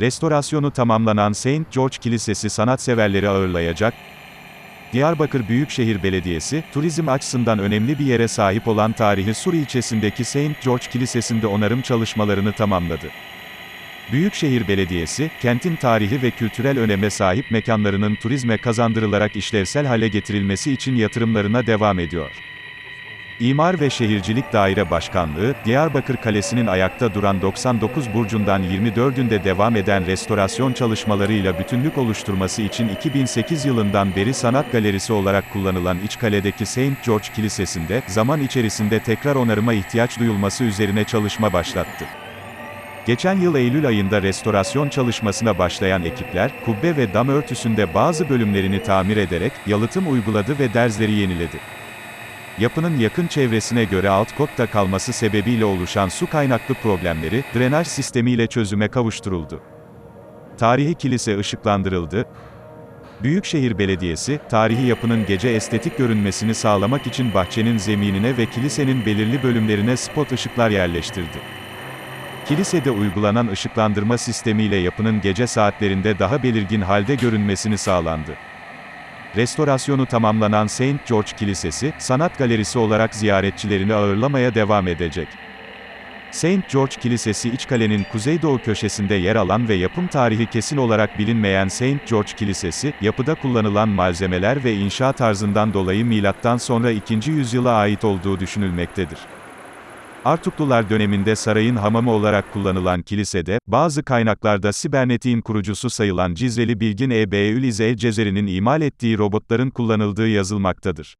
Restorasyonu tamamlanan St. George Kilisesi sanatseverleri ağırlayacak. Diyarbakır Büyükşehir Belediyesi, turizm açısından önemli bir yere sahip olan tarihi Sur ilçesindeki St. George Kilisesi'nde onarım çalışmalarını tamamladı. Büyükşehir Belediyesi, kentin tarihi ve kültürel öneme sahip mekanlarının turizme kazandırılarak işlevsel hale getirilmesi için yatırımlarına devam ediyor. İmar ve Şehircilik Daire Başkanlığı, Diyarbakır Kalesi'nin ayakta duran 99 burcundan 24'ünde devam eden restorasyon çalışmalarıyla bütünlük oluşturması için 2008 yılından beri sanat galerisi olarak kullanılan iç kaledeki St. George Kilisesi'nde, zaman içerisinde tekrar onarıma ihtiyaç duyulması üzerine çalışma başlattı. Geçen yıl Eylül ayında restorasyon çalışmasına başlayan ekipler, kubbe ve dam örtüsünde bazı bölümlerini tamir ederek, yalıtım uyguladı ve derzleri yeniledi. Yapının yakın çevresine göre alt kotta kalması sebebiyle oluşan su kaynaklı problemleri, drenaj sistemiyle çözüme kavuşturuldu. Tarihi kilise ışıklandırıldı. Büyükşehir Belediyesi, tarihi yapının gece estetik görünmesini sağlamak için bahçenin zeminine ve kilisenin belirli bölümlerine spot ışıklar yerleştirdi. Kilisede uygulanan ışıklandırma sistemiyle yapının gece saatlerinde daha belirgin halde görünmesini sağlandı. Restorasyonu tamamlanan St. George Kilisesi, sanat galerisi olarak ziyaretçilerini ağırlamaya devam edecek. St. George Kilisesi iç kalenin kuzeydoğu köşesinde yer alan ve yapım tarihi kesin olarak bilinmeyen St. George Kilisesi, yapıda kullanılan malzemeler ve inşa tarzından dolayı milattan sonra 2. yüzyıla ait olduğu düşünülmektedir. Artuklular döneminde sarayın hamamı olarak kullanılan kilisede, bazı kaynaklarda sibernetiğin kurucusu sayılan Cizreli Bilgin E. Beyülize Cezeri'nin imal ettiği robotların kullanıldığı yazılmaktadır.